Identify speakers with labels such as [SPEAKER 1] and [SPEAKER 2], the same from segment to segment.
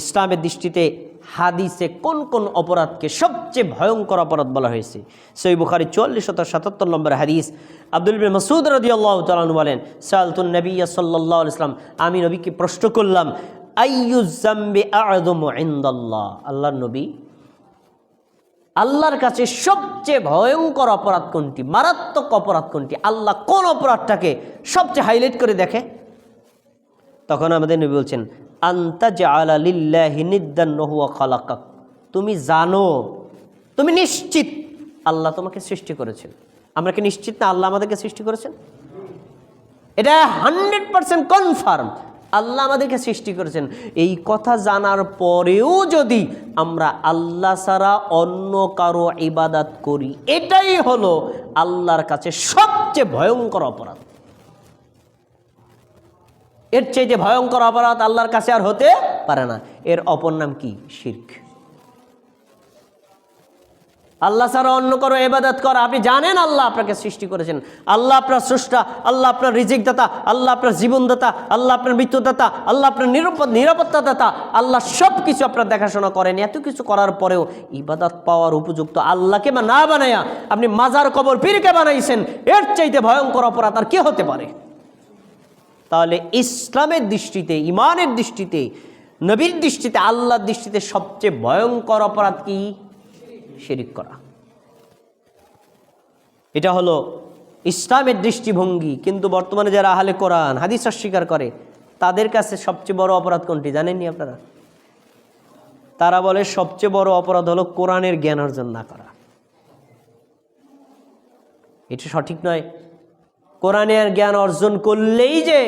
[SPEAKER 1] ইসলামের দৃষ্টিতে হাদিসে কোন কোন অপরাধকে সবচেয়ে ভয়ঙ্কর অপরাধ বলা হয়েছে? সই বুখারি চুয়াল্লিশ শত সাতাত্তর নম্বর হাদিস। আব্দুল মাসুদ রদি আল্লাহ তালু বলেন সালতুন নবী সাল্লাহ ইসলাম আমি নবীকে প্রশ্ন করলাম আইয়ুজাম্বি আদম ইন্দাল্লাহ? আল্লাহর নবী, আল্লাহর কাছে সবচেয়ে ভয়ঙ্কর অপরাধ কোনটি? মারাত্মক অপরাধ কোনটি? আল্লাহ কোন অপরাধটাকে সবচেয়ে হাইলাইট করে দেখে? তখন আমাদের নবী বলছেন তুমি জানো, তুমি নিশ্চিত আল্লাহ তোমাকে সৃষ্টি করেছেন। আমরা কি নিশ্চিত না আল্লাহ আমাদেরকে সৃষ্টি করেছেন? এটা হান্ড্রেড পারসেন্ট কনফার্ম। আল্লাহ আমাদেরকে সৃষ্টি করেছেন। এই কথা জানার পরেও যদি আমরা আল্লাহ ছাড়া অন্য কারও ইবাদাত করি, এটাই হলো আল্লাহর কাছে সবচেয়ে ভয়ঙ্কর অপরাধ। এর চেয়ে যে ভয়ঙ্কর অপরাধ আল্লাহর কাছে আর হতে পারে না। এর অপর নাম কি? শির্ক। আল্লাহ ছাড়া অন্য কারও এবাদত করা। আপনি জানেন আল্লাহ আপনাকে সৃষ্টি করেছেন। আল্লাহ আপনার স্রষ্টা, আল্লাহ আপনার রিজিক দাতা আল্লাহ আপনার জীবনদাতা, আল্লাহ আপনার মৃত্যুদাতা, আল্লাহ আপনার নিরাপদ নিরাপত্তা দাতা আল্লাহ সব কিছু আপনার দেখাশোনা করেন। এত কিছু করার পরেও ইবাদত পাওয়ার উপযুক্ত আল্লাহকে না বানাইয়া আপনি মাজার কবর পীরকে বানাইছেন, এর চাইতে ভয়ঙ্কর অপরাধ আর কে হতে পারে? তাহলে ইসলামের দৃষ্টিতে ইমানের দৃষ্টিতে, নবীর দৃষ্টিতে, আল্লাহর দৃষ্টিতে সবচেয়ে ভয়ঙ্কর অপরাধ কি? শিরিক করা। এটা হলো ইসলামের দৃষ্টিভঙ্গি, কিন্তু বর্তমানে যারা আহলে কোরআন, হাদিস অস্বীকার করে, তাদের কাছে সবচেয়ে বড় অপরাধ কোনটি জানেননি আপনারা? তারা বলে সবচেয়ে বড় অপরাধ হলো কোরআনের জ্ঞান অর্জন না করা। এটা সঠিক নয়। কোরআনের জ্ঞান অর্জন করলেই যে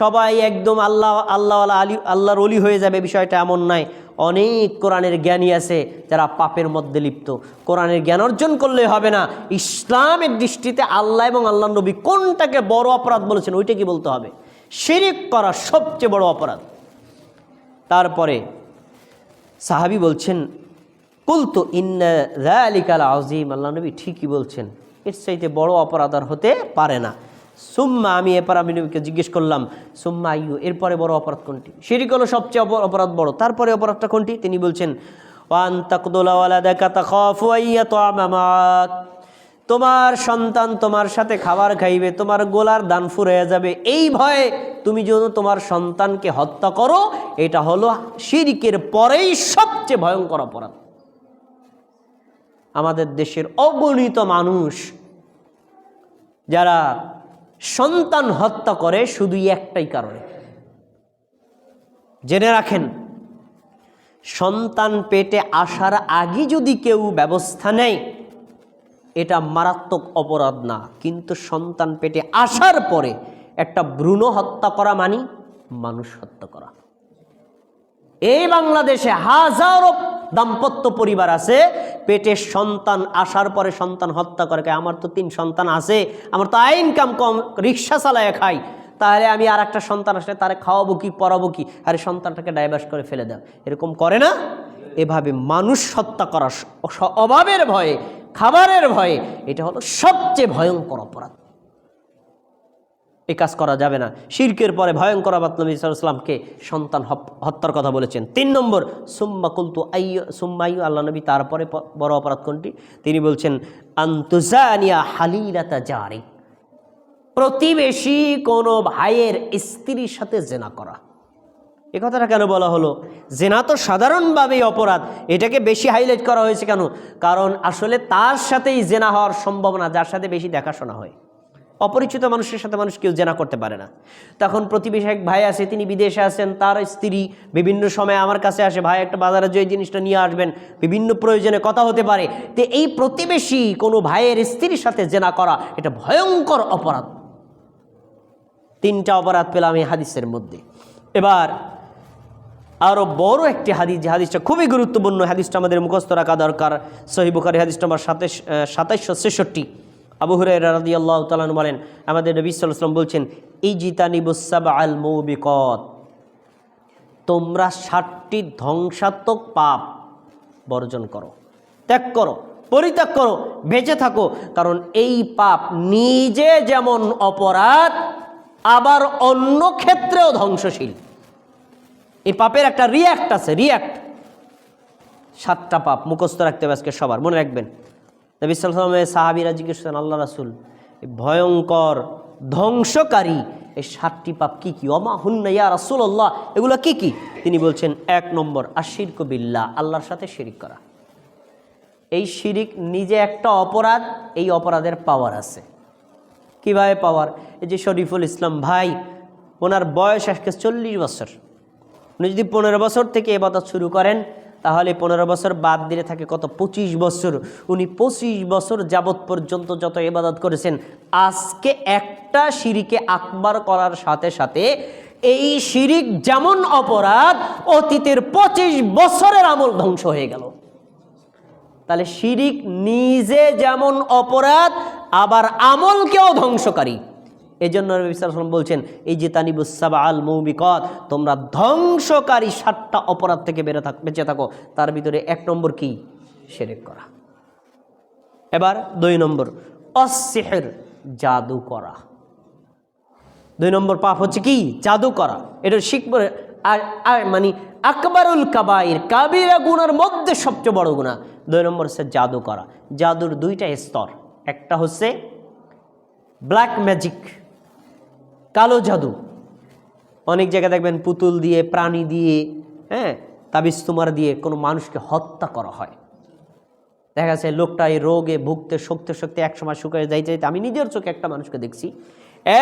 [SPEAKER 1] সবাই একদম আল্লাহ আল্লাহ আলী, আল্লাহর অলি হয়ে যাবে, বিষয়টা এমন নয়। অনেক কোরআনের জ্ঞানী আছে যারা পাপের মধ্যে লিপ্ত। কোরআনের জ্ঞান অর্জন করলে হবে না। ইসলামের দৃষ্টিতে আল্লাহ এবং আল্লাহ নবী কোনটাকে বড় অপরাধ বলেছেন, ওইটা কি বলতে হবে? শিরিক করা সবচেয়ে বড় অপরাধ। তারপরে সাহাবি বলছেন, কুলতো ইন্না আলিকাল আজিম আল্লাহ নবী ঠিকই বলছেন, এর চাইতে বড় অপরাধ আর হতে পারে না। সুম্মা, আমি এরপর আমি জিজ্ঞেস করলাম, সুম্মা আইয়ু, এরপরে বড় অপরাধ কোনটি? শিরিক হলো সবচেয়ে অপরাধ বড়। তারপরে অপরাধটা কোনটি? তিনি বলছেন, ওয়ান তাকদুলা দেখা তাখাফু আইয়াতুআমামাক তোমার সন্তান তোমার সাথে খাবার খাইবে, তোমার গোলার দান ফুরিয়ে যাবে। এই ভয়ে তুমি যদি তোমার সন্তানকে হত্যা করো, এটা হলো শিরিকের পরেই সবচেয়ে ভয়ঙ্কর অপরাধ। আমাদের দেশের অগণিত মানুষ, যারা সন্তান হত্যা করে শুধু একটাই কারণে। জেনে রাখেন, সন্তান পেটে আসার আগে যদি কেউ ব্যবস্থা নেয়, এটা মারাত্মক অপরাধ না। কিন্তু সন্তান পেটে আসার পরে একটা ভ্রূণ হত্যা করা মানি মানুষ হত্যা করা। এই বাংলাদেশে হাজারো দাম্পত্য পরিবার আছে, পেটে সন্তান আসার পরে সন্তান হত্যা করে খায় আমার তো তিন সন্তান আছে, আমার তো আইন কাম কম, রিক্সা চালায় খাই, তাহলে আমি আর একটা সন্তান আসলে তারে খাওয়াবো কি, পড়াবো কি? আরে সন্তানটাকে ডাইভার্স করে ফেলে দাও। এরকম করে না? এভাবে মানুষ হত্যা করা অভাবের ভয়ে, খাবারের ভয়ে, এটা হলো সবচেয়ে ভয়ঙ্কর অপরাধ। এই কাজ করা যাবে না। শিরকের পরে ভয়ঙ্কর আবাদ নবী সাল্লামকে সন্তান হত্যার কথা বলেছেন। তিন নম্বর, সুম্মা কুলতু আইয় সুম্মাইয়ু আল্লাহ নবী তারপরে বড় অপরাধ কোনটি? তিনি বলছেন, আন্তুজানিয়া হালিলাতা জারি। প্রতিবেশী কোনো ভাইয়ের স্ত্রীর সাথে জেনা করা। এ কথাটা কেন বলা হলো? জেনা তো সাধারণভাবেই অপরাধ। এটাকে বেশি হাইলাইট করা হয়েছে কেন? কারণ আসলে তার সাথেই জেনা হওয়ার সম্ভাবনা, যার সাথে বেশি দেখাশোনা হয়। অপরিচিত মানুষের সাথে মানুষ কেউ জেনা করতে পারে না। তখন প্রতিবেশী এক ভাই আছে, তিনি বিদেশে আছেন, তার স্ত্রী বিভিন্ন সময় আমার কাছে আসে, ভাই, একটা বাজারে যে জিনিসটা নিয়ে আসবেন, বিভিন্ন প্রয়োজনে কথা হতে পারে। তো এই প্রতিবেশী কোনো ভাইয়ের স্ত্রীর সাথে জেনা করা এটা ভয়ঙ্কর অপরাধ। তিনটা অপরাধ পেলাম এই হাদিসের মধ্যে। এবার আরও বড় একটি হাদিস, যে হাদিসটা খুবই গুরুত্বপূর্ণ, হাদিসটা আমাদের মুখস্থ রাখা দরকার। সহিবুখারি হাদিসটা আমার সাতাশ সাতাইশশো ছেষট্টি। আবু হুরাই রাদি আল্লাহ তালন বলেন, আমাদের নবী সাল্লাম বলছেন এই জিতানিবুসাব আল মৌবিকত। তোমরা ষাটটি ধ্বংসাত্মক পাপ বর্জন করো, ত্যাগ করো, পরিত্যাগ করো, বেঁচে থাকো। কারণ এই পাপ নিজে যেমন অপরাধ, আবার অন্য ক্ষেত্রেও ধ্বংসশীল। এই পাপের একটা রিয়াক্ট আছে রিয়াক্ট সাতটা পাপ মুখস্থ রাখতে হবে আজকে সবার, মনে রাখবেন। নবী সালামের সাহাবিরা জিজ্ঞেস করেন আল্লাহ রাসুল ভয়ঙ্কর, ধ্বংসকারী এই সাতটি পাপ কি কি? অমা হুন্না ইয়া রাসুল্লাহ এগুলো কি কি? তিনি বলছেন, এক নম্বর আশির কবিল্লা আল্লাহর সাথে শিরিক করা। এই শিরিক নিজে একটা অপরাধ, এই অপরাধের পাওয়ার আছে। কীভাবে পাওয়ার এই যে শরীফুল ইসলাম ভাই, ওনার বয়স আজকে চল্লিশ বছর। উনি যদি পনেরো বছর থেকে এ এবাদত শুরু করেন তাহলে পনেরো বছর বাদ দিলে থাকে কত? পঁচিশ বছর। উনি পঁচিশ বছর যাবৎ পর্যন্ত যত এবাদত করেছেন, আজকে একটা শিরিকে আকবার করার সাথে সাথে এই শিরিক যেমন অপরাধ, অতীতের পঁচিশ বছরের আমল ধ্বংস হয়ে গেল। তাহলে শিরিক নিজে যেমন অপরাধ, আবার আমলকেও ধ্বংসকারী। এই জন্য বলছেন এই যে তানিবুসাবা আল মৌবিকত তোমরা ধ্বংসকারী সাতটা অপরাধ থেকে বেরো থাক, বেঁচে থাকো। তার ভিতরে এক নম্বর কি? সেরেক করা। এবার দুই নম্বর অসেহের জাদু করা। দুই নম্বর পাপ হচ্ছে কি? জাদু করা। এটা শিখব আর মানে আকবরুল কাবাইর, কাবিরা গুনার মধ্যে সবচেয়ে বড় গুণা দুই নম্বর হচ্ছে জাদু করা। জাদুর দুইটা স্তর। একটা হচ্ছে ব্ল্যাক ম্যাজিক কালো জাদু। অনেক জায়গায় দেখবেন পুতুল দিয়ে, প্রাণী দিয়ে হ্যাঁ তাবিজ তোমার দিয়ে কোনো মানুষকে হত্যা করা হয়। দেখা যাচ্ছে লোকটা এই রোগে ভুগতে, শক্তি শক্তি একসময় শুকিয়ে যাই চাইতে আমি নিজের চোখে একটা মানুষকে দেখছি।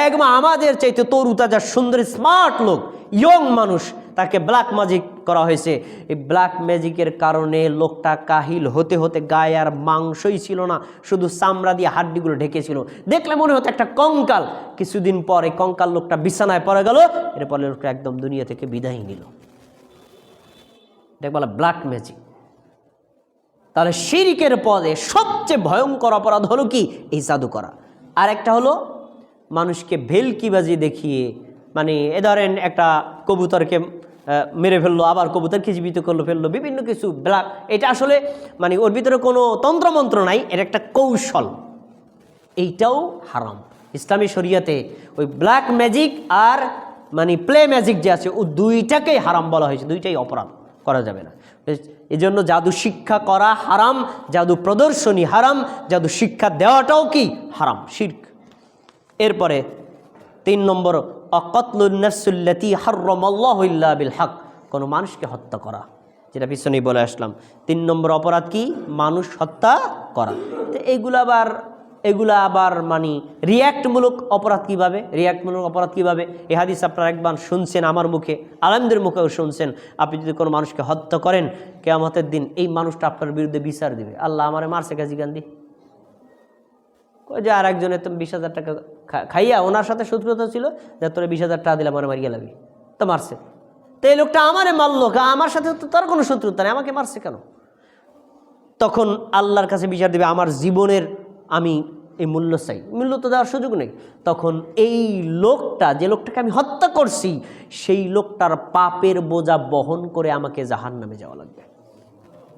[SPEAKER 1] একমা আমাদের চাইতে তরু, তাজা, সুন্দর স্মার্ট লোক ইয়ং মানুষ, তাকে ব্ল্যাক ম্যাজিক করা হয়েছে। এই ব্ল্যাক ম্যাজিকের কারণে লোকটা কাহিল হতে হতে গায়ে আর মাংসই ছিল না, শুধু চামড়া দিয়ে হাড্ডিগুলো ঢেকেছিল। দেখলে মনে হতো একটা কঙ্কাল। কিছুদিন পরে কঙ্কাল লোকটা বিছানায় পড়ে গেল, এরপরে লোকটা একদম দুনিয়া থেকে বিদায় নিল। বলা ব্ল্যাক ম্যাজিক তাহলে শিরিকের পদে সবচেয়ে ভয়ঙ্কর অপরাধ হলো কি? এই জাদু করা আর একটা হলো, মানুষকে ভেলকিবাজি দেখিয়ে মানে এ ধরেন একটা কবুতরকে মেরে ফেলল, আবার কবুতরকে জীবিত করল, ফেলল, বিভিন্ন কিছু ব্ল্যাক এটা আসলে মানে ওর ভিতরে কোনো তন্ত্রমন্ত্র নাই এটা একটা কৌশল। এইটাও হারাম। ইসলামী শরিয়াতে ওই ব্ল্যাক ম্যাজিক আর মানে প্লে ম্যাজিক যে আছে, ও দুইটাকেই হারাম বলা হয়েছে, দুইটাই অপরাধ করা যাবে না। এই জন্য জাদু শিক্ষা করা হারাম, জাদু প্রদর্শনী হারাম, জাদু শিক্ষা দেওয়াটাও কি? হারাম, শির্ক। এরপরে তিন নম্বর হক। কোনো মানুষকে হত্যা করা। যেটা পিছনেই বলে আসলাম। তিন নম্বর অপরাধ কি? মানুষ হত্যা করা। তো এইগুলো আবার এগুলা আবার মানে রিয়্যাক্টমূলক অপরাধ কীভাবে? রিয়্যাক্টমূলক অপরাধ কীভাবে? এ হাদিস আপনারা একবার শুনছেন আমার মুখে, আলমদের মুখেও শুনছেন। আপনি যদি কোনো মানুষকে হত্যা করেন, কেয়ামতের দিন এই মানুষটা আপনার বিরুদ্ধে বিচার দিবে। আল্লাহ আমার মারছে কাজী গান্ধী। ওই যে আর একজনের তো বিশ হাজার টাকা খাইয়া ওনার সাথে শত্রুতা ছিল, যে তোরে বিশ হাজার টাকা দিলাম আমার মারিয়ে লাগবি। তো মারছে। তো এই লোকটা আমারে মারলো আমার সাথে তো তার কোনো শত্রুতা নেই, আমাকে মারছে কেন? তখন আল্লাহর কাছে বিচার দেবে, আমার জীবনের আমি এই মূল্য চাই। মূল্য তো দেওয়ার সুযোগ নেই। তখন এই লোকটা, যে লোকটাকে আমি হত্যা করছি, সেই লোকটার পাপের বোঝা বহন করে আমাকে জাহান নামে যাওয়া লাগবে।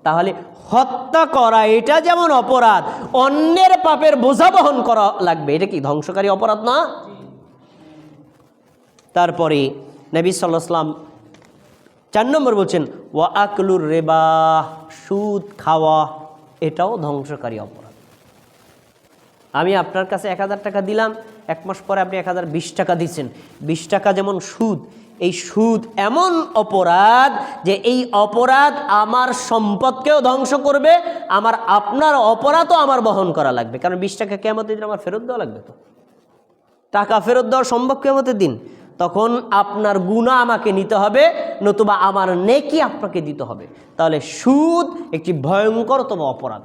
[SPEAKER 1] তাহলে হত্যা করা এটা যেমন অপরাধ, অন্যের পাপের বোঝা বহন করা লাগবে। এটা কি ধ্বংসকারী অপরাধ না? তারপরে নবী সাল্লাম চার নম্বর বলছেন, ওয়া আকলুর রেবা সুদ খাওয়া, এটাও ধ্বংসকারী অপরাধ। আমি আপনার কাছে এক হাজার টাকা দিলাম, এক মাস পরে আপনি এক হাজার বিশ টাকা দিচ্ছেন। বিশ টাকা যেমন সুদ এই সুদ এমন অপরাধ যে এই অপরাধ আমার সম্পদকেও ধ্বংস করবে, আমার আপনার অপরাধও আমার বহন করা লাগবে। কারণ বিশ টাকা কেমতের দিন আমার ফেরত দেওয়া লাগবে তো। টাকা ফেরত দেওয়া সম্ভব কেমতের দিন। তখন আপনার গুণা আমাকে নিতে হবে, নতুবা আমার নেকি আপনাকে দিতে হবে। তাহলে সুদ একটি ভয়ঙ্করতম অপরাধ।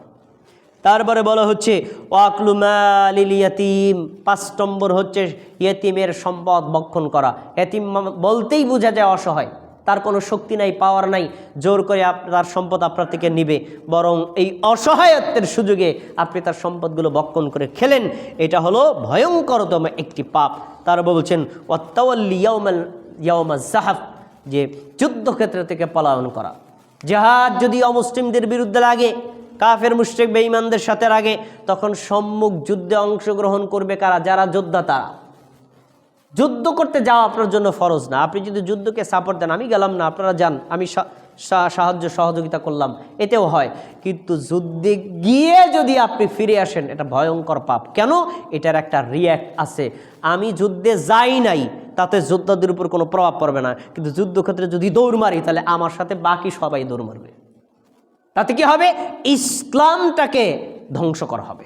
[SPEAKER 1] তারপরে বলা হচ্ছে ওয়াকলুমালিল ইয়াতিম পাঁচ নম্বর হচ্ছে ইয়েতিমের সম্পদ বক্ষণ করা। এতিম বলতেই বোঝা যায় অসহায়। তার কোনো শক্তি নাই পাওয়ার নাই। জোর করে তার সম্পদ আপনার থেকে নিবে। বরং এই অসহায়ত্বের সুযোগে আপনি তার সম্পদগুলো বক্ষণ করে খেলেন। এটা হলো ভয়ঙ্করতম একটি পাপ। তার বলছেন, ওয়াত্তাওয়াল্লি ইয়াউমাল ইয়াউমা জাহাফ যে যুদ্ধক্ষেত্র থেকে পলায়ন করা। জাহাজ যদি অমুসলিমদের বিরুদ্ধে লাগে কাফের মুশরিক বেঈমানদের সাথে আগে তখন সম্মুখ যুদ্ধে অংশগ্রহণ করবে কারা? যারা যোদ্ধা তারা। যুদ্ধ করতে যাওয়া আপনার জন্য ফরজ না। আপনি যদি যুদ্ধকে সাপোর্ট দেন, আমি গেলাম না, আপনারা যান, আমি সাহায্য, সহযোগিতা করলাম। এতেও হয়। কিন্তু যুদ্ধে গিয়ে যদি আপনি ফিরে আসেন, এটা ভয়ঙ্কর পাপ। কেন? এটার একটা রিয়্যাক্ট আছে। আমি যুদ্ধে যাই নাই, তাতে যোদ্ধাদের উপর কোনো প্রভাব পড়বে না। কিন্তু যুদ্ধক্ষেত্রে যদি দৌড় মারি, তাহলে আমার সাথে বাকি সবাই দৌড় মারবে। তাতে কি হবে? ইসলামটাকে ধ্বংস করা হবে।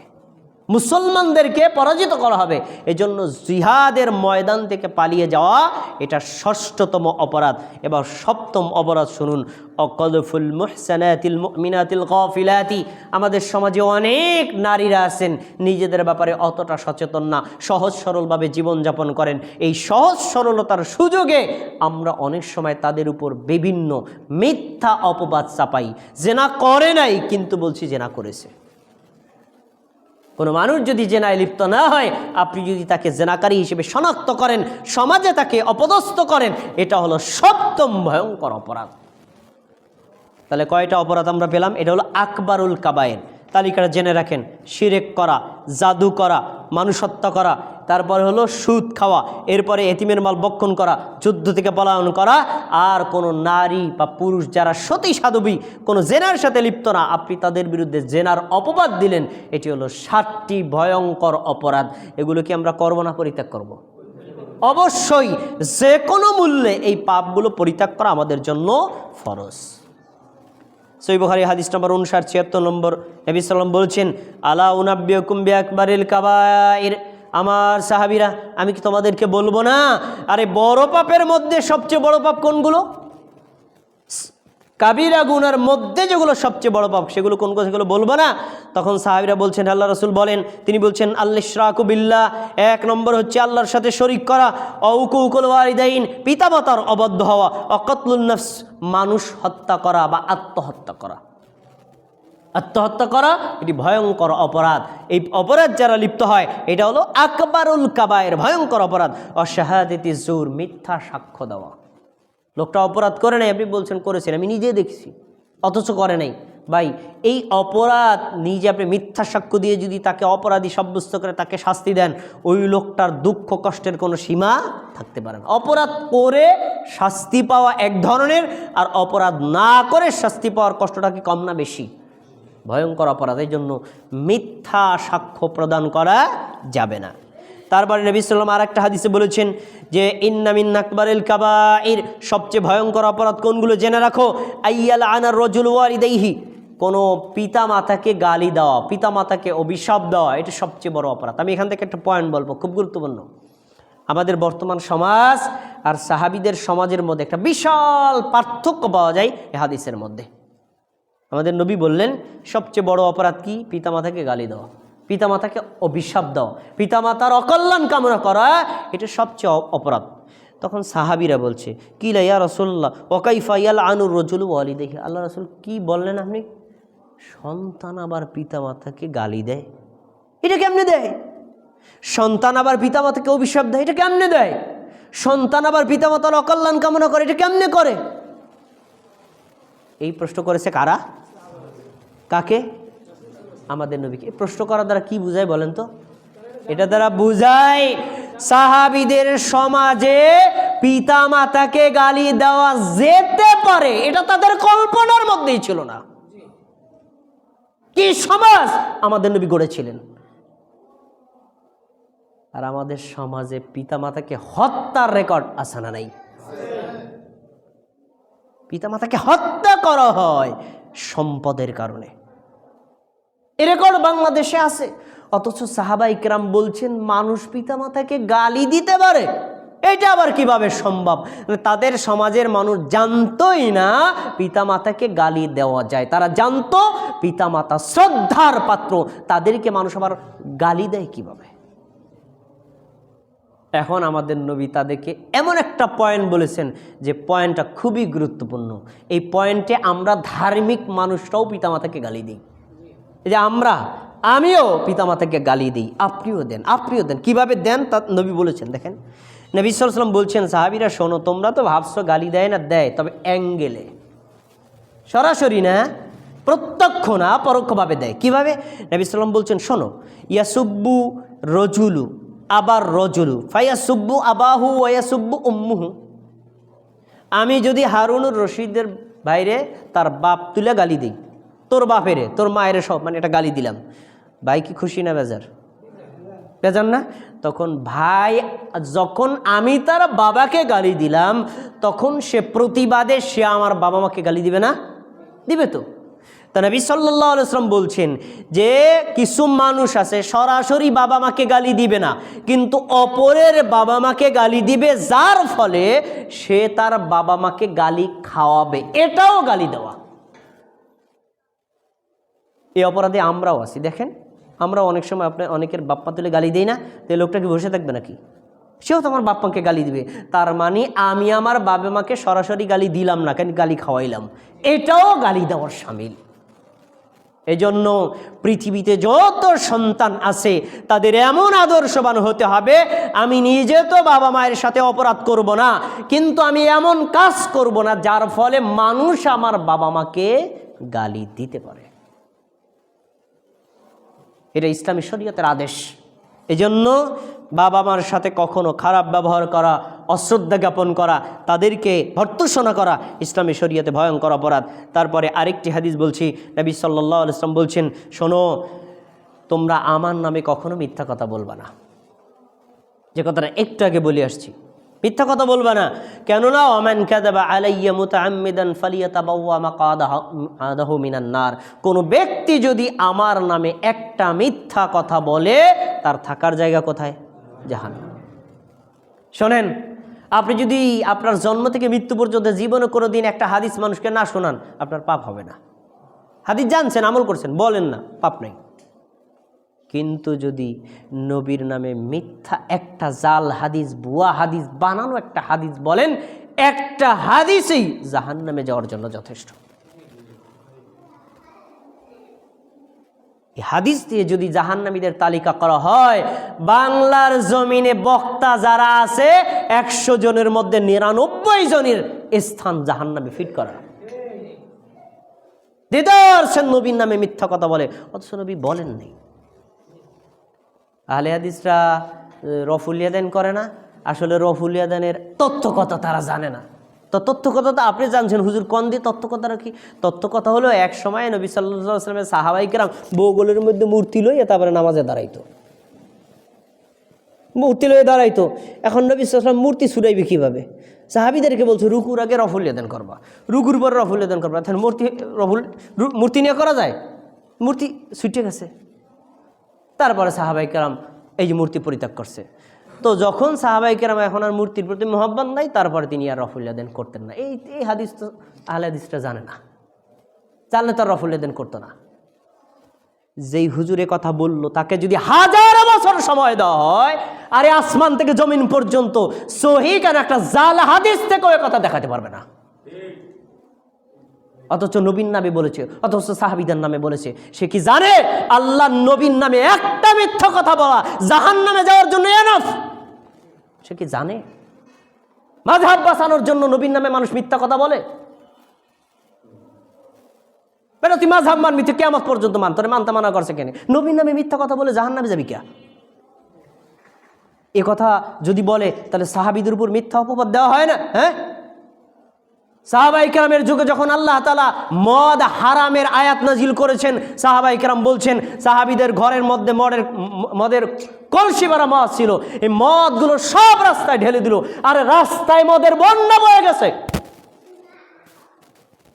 [SPEAKER 1] মুসলমানদেরকে পরাজিত করা হবে। এজন্য জিহাদের ময়দান থেকে পালিয়ে যাওয়া এটা ষষ্ঠতম অপরাধ। এবার সপ্তম অপরাধ শুনুন। অকলফুল মুহসানাতিল মুমিনাতিল গফিলাতি। আমাদের সমাজে অনেক নারীরা আছেন, নিজেদের ব্যাপারে অতটা সচেতন না, সহজ সরলভাবে জীবনযাপন করেন। এই সহজ সরলতার সুযোগে আমরা অনেক সময় তাদের উপর বিভিন্ন মিথ্যা অপবাদ চাপাই। জেনা করে নাই, কিন্তু বলছি জেনা করেছে। কোনো মানুষ যদি জেনায় লিপ্ত না হয়, আপনি যদি তাকে জেনাকারী হিসেবে শনাক্ত করেন, সমাজে তাকে অপদস্থ করেন, এটা হলো সপ্তম ভয়ঙ্কর অপরাধ। তাহলে কয়টা অপরাধ আমরা পেলাম? এটা হলো আকবরুল কাবায়ের। তালিকাটা জেনে রাখেন। শিরেক করা, জাদু করা মানুষ হত্যা করা, তারপরে হলো সুদ খাওয়া, এরপরে এতিমের মাল বক্ষণ করা, যুদ্ধ থেকে পলায়ন করা, আর কোনো নারী বা পুরুষ যারা সতী সাধবী কোনো জেনার সাথে লিপ্ত না, আপনি তাদের বিরুদ্ধে জেনার অপবাদ দিলেন, এটি হলো ষাটটি ভয়ঙ্কর অপরাধ। এগুলো কি আমরা করব না পরিত্যাগ করব। অবশ্যই, যে কোনো মূল্যে এই পাপগুলো পরিত্যাগ করা আমাদের জন্য ফরজ। সই বুখারি, হাদিস নম্বর উনষাট ছিয়াত্তর নম্বর। নবী সাল্লাম বলছেন, আলা উনাব্য কুম্বে আকবরেল কাবায়ের আমার সাহাবিরা, আমি কি তোমাদেরকে বলব না? আরে বড় পাপের মধ্যে সবচেয়ে বড় পাপ কোনগুলো? কাবিরা গুনার মধ্যে যেগুলো সবচেয়ে বড় পাপ, সেগুলো কোন কোন সেগুলো বলব না? তখন সাহাবিরা বলছেন, আল্লাহ রসুল বলেন, তিনি বলছেন আল্লাহ বিল্লাহ, এক নম্বর হচ্ছে আল্লাহর সাথে শরিক করা, অউকুকুল ওয়ারিদাইন পিতামাতার অবদ্ধ হওয়া অকতলুল মানুষ হত্যা করা বা আত্মহত্যা করা। আত্মহত্যা করা, এটি ভয়ঙ্কর অপরাধ। এই অপরাধ যারা লিপ্ত হয়, এটা হলো আকবরুল কাবায়ের, ভয়ঙ্কর অপরাধ। অশাহাদিতি জোর, মিথ্যা সাক্ষ্য দেওয়া। লোকটা অপরাধ করে নাই, আপনি বলছেন করেছেন, আমি নিজে দেখছি, অথচ করে নাই। ভাই, এই অপরাধ নিজে আপনি মিথ্যা সাক্ষ্য দিয়ে যদি তাকে অপরাধী সাব্যস্ত করে, তাকে শাস্তি দেন, ওই লোকটার দুঃখ কষ্টের কোনো সীমা থাকতে পারে না। অপরাধ করে শাস্তি পাওয়া এক ধরনের, আর অপরাধ না করে শাস্তি পাওয়ার কষ্টটা কি কম না বেশি? ভয়ঙ্কর অপরাধের জন্য মিথ্যা সাক্ষ্য প্রদান করা যাবে না। তারপরে নবী সাল্লাম আর একটা হাদিসে বলেছেন যে ইন্নামিন আকবরেল কাবাইর সবচেয়ে ভয়ঙ্কর অপরাধ কোনগুলো জেনে রাখো? আইয়াল আনার রজুল ওয়ারিদাইহি কোনো পিতা মাতাকে গালি দেওয়া পিতা মাতাকে অভিশাপ দেওয়া, এটা সবচেয়ে বড় অপরাধ। আমি এখান থেকে একটা পয়েন্ট বলব, খুব গুরুত্বপূর্ণ। আমাদের বর্তমান সমাজ আর সাহাবিদের সমাজের মধ্যে একটা বিশাল পার্থক্য পাওয়া যায় এ হাদিসের মধ্যে। আমাদের নবী বললেন, সবচেয়ে বড় অপরাধ কি? পিতামাতাকে গালি দেওয়া। পিতামাতাকে অভিশাপ দেওয়া পিতামাতার অকল্যাণ কামনা করা এটা সবচেয়ে অপরাধ। তখন সাহাবিরা বলছে কি লাইয়া রসুল্লাহ ওকাইফা ইয়াল আনুর রজুল? ওয়ালি দেখি, আল্লাহ রসুল কি বললেন আপনি? সন্তান আবার পিতামাতাকে গালি দেয়। এটা কেমনে দেয়? সন্তান আবার পিতামাতাকে অভিশাপ দেয়, এটা কেমনে দেয়? সন্তান আবার পিতামাতার অকল্যাণ কামনা করে, এটা কেমনে করে? এই প্রশ্ন করেছে কারা? কাকে? আমাদের নবীকে। প্রশ্ন করার দ্বারা কি বুঝায় বলেন তো? এটা দ্বারা বুঝায় সাহাবিদের সমাজে পিতা মাতাকে গালি দেওয়া যেতে পারে, এটা তাদের কল্পনার মধ্যেই ছিল না। কি সমাজ? আমাদের নবী গড়েছিলেন। আর আমাদের সমাজে পিতা মাতাকে হত্যার রেকর্ড আসানা নাই? পিতামাতাকে হত্যা করা হয় সম্পদের কারণে। এ রেকর্ড বাংলাদেশে আছে। অথচ সাহাবা ইকরাম বলছেন, মানুষ পিতামাতাকে গালি দিতে পারে। এটা আবার কীভাবে সম্ভব? তাদের সমাজের মানুষ জানতোই না পিতামাতাকে গালি দেওয়া যায়। তারা জানতো পিতামাতা শ্রদ্ধার পাত্র। তাদেরকে মানুষ আবার গালি দেয় কীভাবে? এখন আমাদের নবী তাদেরকে এমন একটা পয়েন্ট বলেছেন যে পয়েন্টটা খুবই গুরুত্বপূর্ণ। এই পয়েন্টে আমরা ধার্মিক মানুষরাও পিতামাতাকে গালি দিই। যে আমরা, আমিও পিতামাতাকে গালি দিই, আপনিও দেন আপনিও দেন। কীভাবে দেন তা নবী বলেছেন, দেখেন। নবী সাল্লাম বলছেন, সাহাবিরা শোনো, তোমরা তো ভাবছ গালি দেয় না, দেয়, তবে অ্যাঙ্গেলে। সরাসরি না, প্রত্যক্ষ না, পরোক্ষভাবে দেয়। কীভাবে? নবী সাল্লাম বলছেন, শোনো, ইয়াসুব্বু রজুলু, আবার রজুল ফাইয়াসুব্বু আবাহু ওয়াসুব্বু উম্মুহু। আমি যদি হারুনুর রশিদের বাইরে তার বাপ তুলে গালি দিই তোর বাপেরে, তোর মায়ের সব মানে এটা গালি দিলাম। ভাই কি খুশি না বেজার? বেজার না? তখন ভাই, যখন আমি তার বাবাকে গালি দিলাম, তখন সে প্রতিবাদে সে আমার বাবা মাকে গালি দিবে না? দিবে তো। তা নবী সাল্লাহ বলছেন যে, কিছু মানুষ আছে, সরাসরি বাবা মাকে গালি দিবে না, কিন্তু অপরের বাবা মাকে গালি দিবে, যার ফলে সে তার বাবা মাকে গালি খাওয়াবে। এটাও গালি দেওয়া। এই অপরাধে আমরাও আছি। দেখেন আমরা অনেক সময় আপনার অনেকের বাপ্পা তুলে গালি দিই না তো এই লোকটা কি বসে থাকবে নাকি? সেও তো আমার বাপ্পাকে গালি দিবে। তার মানে আমি আমার বাবা মাকে সরাসরি গালি দিলাম না, কেন গালি খাওয়াইলাম? এটাও গালি দেওয়ার সামিল। এজন্য পৃথিবীতে যত সন্তান আছে, তাদের এমন আদর্শবান হতে হবে, আমি নিজে তো বাবা মায়ের সাথে অপরাধ করব না, কিন্তু আমি এমন কাজ করব না, যার ফলে মানুষ আমার বাবা মাকে গালি দিতে পারে। এটা ইসলামী শরীয়তের আদেশ। এজন্য বাবা মার সাথে কখনো খারাপ ব্যবহার করা, অশ্রদ্ধা জ্ঞাপন করা, তাদেরকে ভর্তুসনা করা ইসলামী শরীয়তে ভয়ঙ্কর অপরাধ। তারপরে আরেকটি হাদিস বলছি, নবী সাল্লাহ ইসলাম বলছেন, শোনো, তোমরা আমার নামে কখনো মিথ্যা কথা বলবা না। যে কথাটা একটু আগে বলে আসছি। মিথ্যা কথা বলবা না। কেননা ওমান কাদাবা আলাইয়া মুতাআম্মিদান ফালিয়াতাবাওয়া মাকাদাহু মিনান নার। কোন ব্যক্তি যদি আমার নামে একটা মিথ্যা কথা বলে, তার থাকার জায়গা কোথায়? জাহান্নাম। শোনেন, আপনি যদি আপনার জন্ম থেকে মৃত্যু পর্যন্ত জীবনে কোনো দিন একটা হাদিস মানুষকে না শোনান, আপনার পাপ হবে না। হাদিস জানছেন, আমল করছেন, বলেন না, পাপ নাই। কিন্তু যদি নবীর নামে মিথ্যা একটা জাল হাদিস বুয়া হাদিস, বানানো একটা হাদিস বলেন, একটা হাদিসেই জাহান নামে যাওয়ার জন্য যথেষ্ট। হাদিস দিয়ে যদি জাহান্নামীদের তালিকা করা হয়, বাংলার জমিনে বক্তা যারা আছে, একশো জনের মধ্যে নিরানব্বই জনের স্থান জাহান্নামে ফিট করা। দিদারসেন নবীর নামে মিথ্যা কথা বলে, অথচ নবী বলেন নেই। আহলে হাদিসরা রফুলিয়াদান করে না। আসলে রফুলিয়াদানের তথ্য কথা তারা জানে না। তো তথ্য কথা তো আপনি জানছেন, হুজুর কন দিয়ে তথ্য কথাটা কি? তথ্য কথা হলো এক সময় নবী সাল্লাহ আসলামের সাহাবাইকেরাম বৌগলের মধ্যে মূর্তি লইয়া তারপরে নামাজে দাঁড়াইতো। মূর্তি লইয়া দাঁড়াইতো। এখন নবী সাল্লাম মূর্তি ছুড়াইবে কীভাবে? সাহাবিদেরকে বলছে, রুকুর আগে রফুলিয়াদান করবা। রুকুর পরে রফুলিয়াদান করবা। তাহলে মূর্তি, রফুল মূর্তি নিয়ে করা যায়? মূর্তি ছুটে গেছে। তারপরে সাহাবাই কেরাম এই যে মূর্তি পরিত্যাগ করছে। তো যখন সাহাবাই কেরাম এখন আর মূর্তির প্রতি মহব্বত নাই, তারপরে তিনি আর রফুল্লাদেন করতেন না। এই এই হাদিস তো আহলে হাদিসটা জানে না। জানলে তো আর রফুল্লাদেন করতো না। যেই হুজুরে কথা বলল, তাকে যদি হাজার বছর সময় দেওয়া হয়, আরে আসমান থেকে জমিন পর্যন্ত সহি কেন একটা জাল হাদিস থেকে ওই কথা দেখাতে পারবে না। অথচ নবীন নামে বলেছে, অথচ সাহাবিদার নামে বলেছে। সে কি জানে? আল্লাহ নবীন নামে একটা মিথ্যা কথা বলা জাহান নামে যাওয়ার জন্য এনাফ সে কি জানে? মাঝহাব বাঁচানোর জন্য নবীন নামে মানুষ মিথ্যা কথা বলে? বেটা, তুই মাঝহাব মানবি, তুই কেমন পর্যন্ত মান, তোরে মানতে মানা করছে কেন? নবীন নামে মিথ্যা কথা বলে জাহান নামে যাবি কে এ কথা যদি বলে, তাহলে সাহাবিদের উপর মিথ্যা অপবাদ দেওয়া হয় না হ্যাঁ? সাহাবাই কেরামের যুগে যখন আল্লাহ তালা মদ হারামের আয়াত নাজিল করেছেন, সাহাবাই কেরাম বলছেন, সাহাবিদের ঘরের মধ্যে মদের মদের কলসি ভরা মদ ছিল। এই মদগুলো সব রাস্তায় ঢেলে দিল। আর রাস্তায় মদের বন্যা বয়ে গেছে।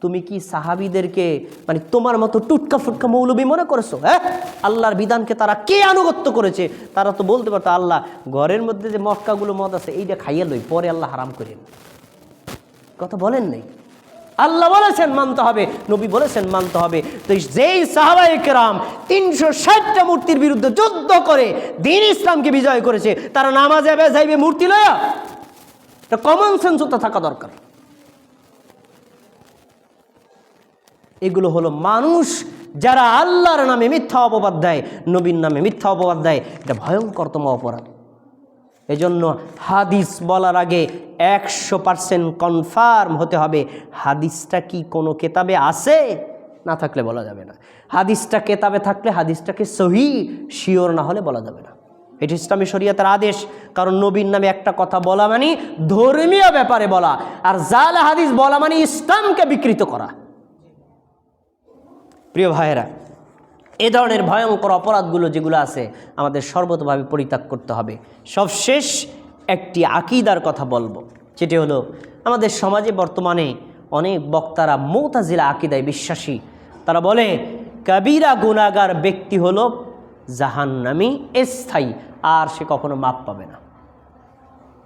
[SPEAKER 1] তুমি কি সাহাবিদেরকে মানে তোমার মতো টুটকা ফুটকা মৌলবী মনে করেছ হ্যাঁ? আল্লাহর বিধানকে তারা কে আনুগত্য করেছে? তারা তো বলতে পারতো, আল্লাহ, ঘরের মধ্যে যে মক্কাগুলো মদ আছে, এইটা খাইয়ে লই, পরে আল্লাহ হারাম করেন কথা বলেন নাই। আল্লাহ বলেছেন মানতে হবে, নবী বলেছেন মানতে হবে। তো যেই সাহাবাই কেরাম তিনশো ষাটটা মূর্তির বিরুদ্ধে যুদ্ধ করে দিন ইসলামকে বিজয় করেছে, তারা নামাজে যাইবে মূর্তি লয়া? এটা কমন সেন্স তো থাকা দরকার। এগুলো হলো মানুষ যারা আল্লাহর নামে মিথ্যা অপবাদ দেয়, নবীর নামে মিথ্যা অপবাদ দেয়, এটা ভয়ঙ্করতম অপরাধ। এজন্য হাদিস বলার আগে একশো পার্সেন্ট কনফার্ম হতে হবে, হাদিসটা কি কোনো কেতাবে আছে? না থাকলে বলা যাবে না। হাদিসটা কেতাবে থাকলে হাদিসটাকে সহি, শিওর না হলে বলা যাবে না। এটি ইসলামী শরীয়তের আদেশ, কারণ নবীর নামে একটা কথা বলা মানে ধর্মীয় ব্যাপারে বলা, আর জাল হাদিস বলা মানে ইসলামকে বিকৃত করা। প্রিয় ভাইয়েরা এ ধরনের ভয়ঙ্কর অপরাধগুলো যেগুলো আছে, আমাদের সর্বতভাবে পরিত্যাগ করতে হবে। সবশেষ একটি আকিদার কথা বলব, যেটি হলো, আমাদের সমাজে বর্তমানে অনেক বক্তারা মৌতাজিলা আকিদায় বিশ্বাসী। তারা বলে, কবিরা গুণাগার ব্যক্তি হলো জাহান্নামি, স্থায়ী, আর সে কখনো মাপ পাবে না।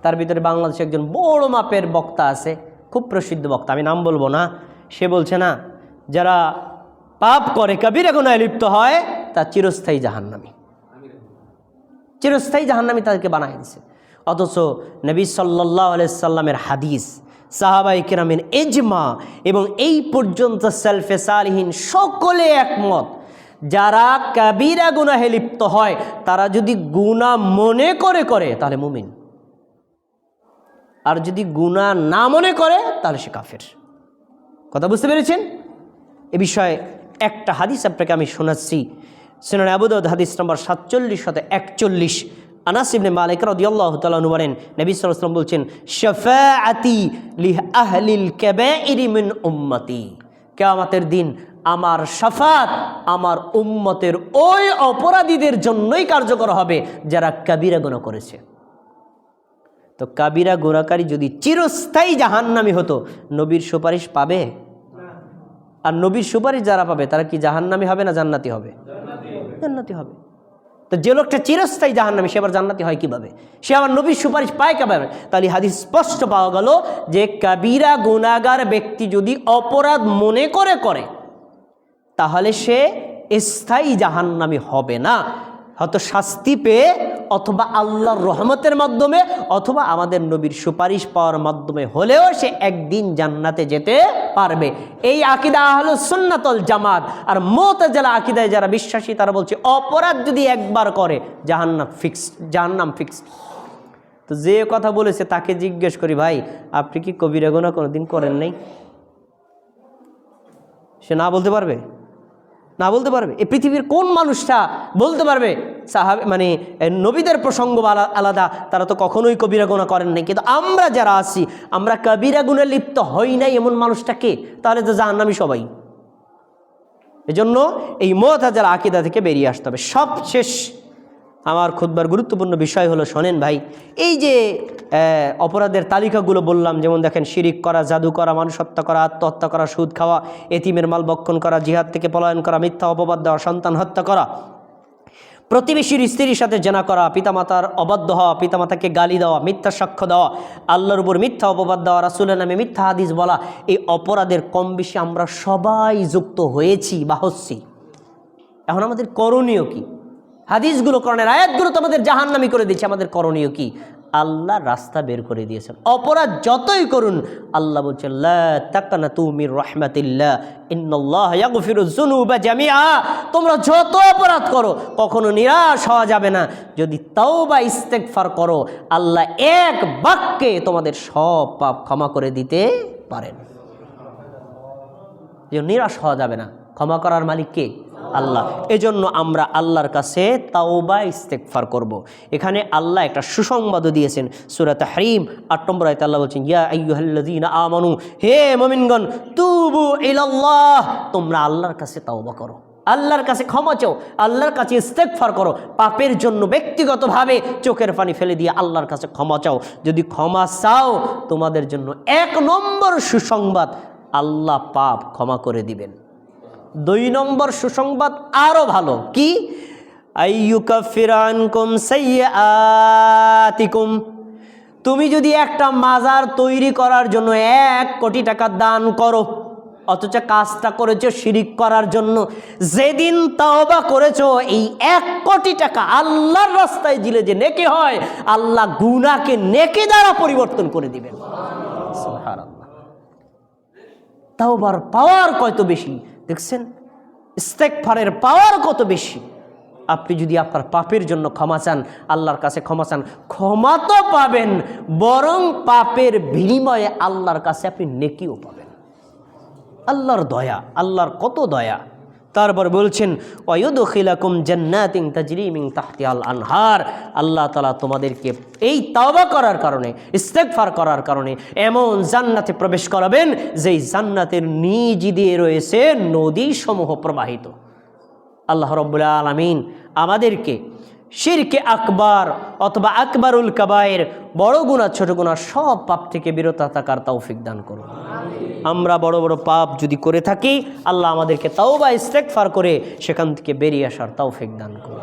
[SPEAKER 1] তার ভিতরে বাংলাদেশে একজন বড় মাপের বক্তা আছে, খুব প্রসিদ্ধ বক্তা, আমি নাম বলব না। সে বলছে না, যারা পাপ করে, কবিরা গুনায় লিপ্ত হয়, তা চিরস্থায়ী জাহান্নামী। চিরস্থায়ী জাহান্নামী তাদেরকে বানাই দিছে। অথচ নবী সাল্লাহ সাল্লামের হাদিস সাহাবাই কেরামের এজমা এবং এই পর্যন্ত সেলফে সালহীন সকলে একমত, যারা কাবিরা গুনাহে লিপ্ত হয়, তারা যদি গুণা মনে করে করে, তাহলে মুমিন। আর যদি গুণা না মনে করে, তাহলে সে কাফের। কথা বুঝতে পেরেছেন? এ বিষয়ে একটা হাদিস আপনাকে আমি শোনাচ্ছি। সিনান আবুদাউদ হাদিস নম্বর সাতচল্লিশ শত একচল্লিশ। আনাস ইবনে মালিক রাদিয়াল্লাহু তাআলা বলেন, নবী বলছেন, শাফাআতি লি আহলিল উম্মতি। কিয়ামতের দিন আমার শাফাত আমার উম্মতের ওই অপরাধীদের জন্যই কার্যকর হবে, যারা কাবিরা গুনাহ করেছে। তো কাবিরা গোরাকারী যদি চিরস্থায়ী জাহান্নামি হতো, নবীর সুপারিশ পাবে? আর নবীর সুপারিশ যারা পাবে, তারা কি জাহান্নামি হবে না জান্নাতি হবে? জান্নাতি হবে। তো যে লোকটা চিরস্থায়ী জাহান্নামি, সে আবার জান্নাতি হয় কীভাবে? সে আবার নবীর সুপারিশ পায় কীভাবে? তাহলে হাদিস স্পষ্ট পাওয়া গেল যে কাবিরা গুণাগার ব্যক্তি যদি অপরাধ মনে করে করে, তাহলে সে স্থায়ী জাহান্নামি হবে না। হয়তো শাস্তি পেয়ে অথবা আল্লাহর রহমতের মাধ্যমে অথবা আমাদের নবীর সুপারিশ পাওয়ার মাধ্যমে হলেও সে একদিন জান্নাতে যেতে পারবে। এই আকিদা হলো সুন্নাতল জামাত আর মোতাজেলা আকিদায় যারা বিশ্বাসী, তারা বলছে অপরাধ যদি একবার করে, জাহান্নাম ফিক্স জাহান্নাম ফিক্সড তো যে কথা বলেছে তাকে জিজ্ঞেস করি, ভাই, আপনি কি কবিরা গোনা কোনোদিন করেন নাই? সে না বলতে পারবে? না বলতে পারবে। এ পৃথিবীর কোন মানুষটা বলতে পারবে? সাহাবে মানে নবীদের প্রসঙ্গ আলা- আলাদা। তারা তো কখনোই কবিরা গুণা করেন নাই। কিন্তু আমরা যারা আছি, আমরা কবিরা গুণে লিপ্ত হই নাই এমন মানুষটাকে তাহলে তো জাহান্নামি সবাই। এজন্য এই মত আকিদা থেকে বেরিয়ে আসতে হবে। সবশেষ আমার খুদবার গুরুত্বপূর্ণ বিষয় হলো, শোনেন ভাই, এই যে অপরাধের তালিকাগুলো বললাম, যেমন দেখেন, শিরিক করা, জাদু করা, মানুষ হত্যা করা, আত্মহত্যা করা, সুদ খাওয়া, এতিমের মাল বক্ষণ করা, জিহাদ থেকে পলায়ন করা, মিথ্যা অপবাদ দেওয়া, সন্তান হত্যা করা, প্রতিবেশীর স্ত্রীর সাথে জেনা করা, পিতামাতার অবাধ্য হওয়া, পিতামাতাকে গালি দেওয়া, মিথ্যা সাক্ষ্য দেওয়া, আল্লাহর উপর মিথ্যা অপবাদ দেওয়া, রাসুলের নামে মিথ্যা হাদিস বলা, এই অপরাধের কম বেশি আমরা সবাই যুক্ত হয়েছি বা হচ্ছি। এখন আমাদের করণীয় কি? হাদিসগুলো করণের আয়াতগুলো তো আমাদের জাহান্নামি করে দিয়েছে। আমাদের করণীয় কি? আল্লাহ রাস্তা বের করে দিয়েছেন। অপরাধ যতই করুন, আল্লাহ বলছেন তুমির যত অপরাধ করো, কখনো নিরাশ হওয়া যাবে না। যদি তাওবা ইস্তেগফার করো, আল্লাহ এক বাক্যে তোমাদের সব পাপ ক্ষমা করে দিতে পারেন। নিরাশ হওয়া যাবে না। ক্ষমা করার মালিক কে? আল্লাহ। এজন্য আমরা আল্লাহর কাছে তাওবা ইস্তেকফার করব। এখানে আল্লাহ একটা সুসংবাদও দিয়েছেন সুরাত হারিম আট নম্বর আয়তে আল্লাহ বলছেন, ইয়া আইয়ুহাল্লাযীনা আমানু, হে মুমিনগণ, তুবু ইলাল্লাহ। তোমরা আল্লাহর কাছে তাওবা করো। আল্লাহর কাছে ক্ষমা চাও, আল্লাহর কাছে ইস্তেকফার করো। পাপের জন্য ব্যক্তিগতভাবে চোখের পানি ফেলে দিয়ে আল্লাহর কাছে ক্ষমা চাও। যদি ক্ষমা চাও, তোমাদের জন্য এক নম্বর সুসংবাদ, আল্লাহ পাপ ক্ষমা করে দিবেন। দুই নম্বর সুসংবাদ আরও ভালো। কি? তুমি যদি একটা মাজার তৈরি করার জন্য এক কোটি টাকা দান করো, অথচ কাজটা করেছ শিরিক করার জন্য, যেদিন তাওবা করেছ, এই এক কোটি টাকা আল্লাহর রাস্তায় দিলে যে নেকি হয়, আল্লাহ গুনাকে নেকি দ্বারা পরিবর্তন করে দিবেন। তাওবার পাওয়ার কত বেশি? দেখছেন? ইস্তেকফারের পাওয়ার কত বেশি? আপনি যদি আপনার পাপের জন্য ক্ষমা চান, আল্লাহর কাছে ক্ষমা চান, ক্ষমা তো পাবেন, বরং পাপের বিনিময়ে আল্লাহর কাছে আপনি নেকিও পাবেন। আল্লাহর দয়া, আল্লাহর কত দয়া। তারপর বলছেন অয়ুদখিলাকুম জান্নাতিন তাজরিমিং তাহতিয়াল আনহার। আল্লাহ তালা তোমাদেরকে এই তাওবা করার কারণে ইস্তেকফার করার কারণে এমন জান্নাতে প্রবেশ করাবেন, যেই জান্নাতের নিজ দিয়ে রয়েছে নদী সমূহ প্রবাহিত। আল্লাহ রব্বুল্লা আলমিন আমাদেরকে শিরকে আকবার অথবা আকবরুল কাবায়ের বড় গুণা ছোট গুণা সব পাপ থেকে বিরত থাকার তৌফিক দান করুন আমরা বড় বড় পাপ যদি করে থাকি আল্লাহ আমাদেরকে তাও বা ইস্তেকফার করে সেখান থেকে বেরিয়ে আসার তৌফিক দান করুন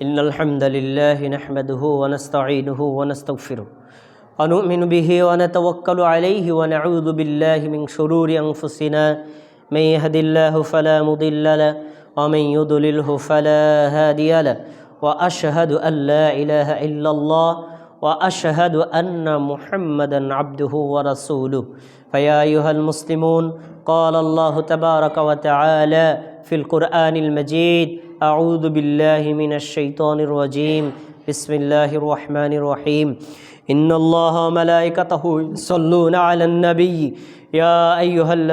[SPEAKER 1] إن الحمد لله نحمده ونستعينه ونستغفره ونؤمن به ونتوكل عليه ونعوذ بالله من شرور أنفسنا من يهد الله فلا مضل له ومن يضلله فلا هادي له. وأشهد أن لا إله إلا الله وأشهد أن محمدا عبده ورسوله. فيا أيها المسلمون قال الله تبارك وتعالى في القرآن المجيد أعوذ بالله من الشيطان الرجيم. بسم الله الرحمن الرحيم. إن الله وملائكته يصلون على النبي. يا أيها الذين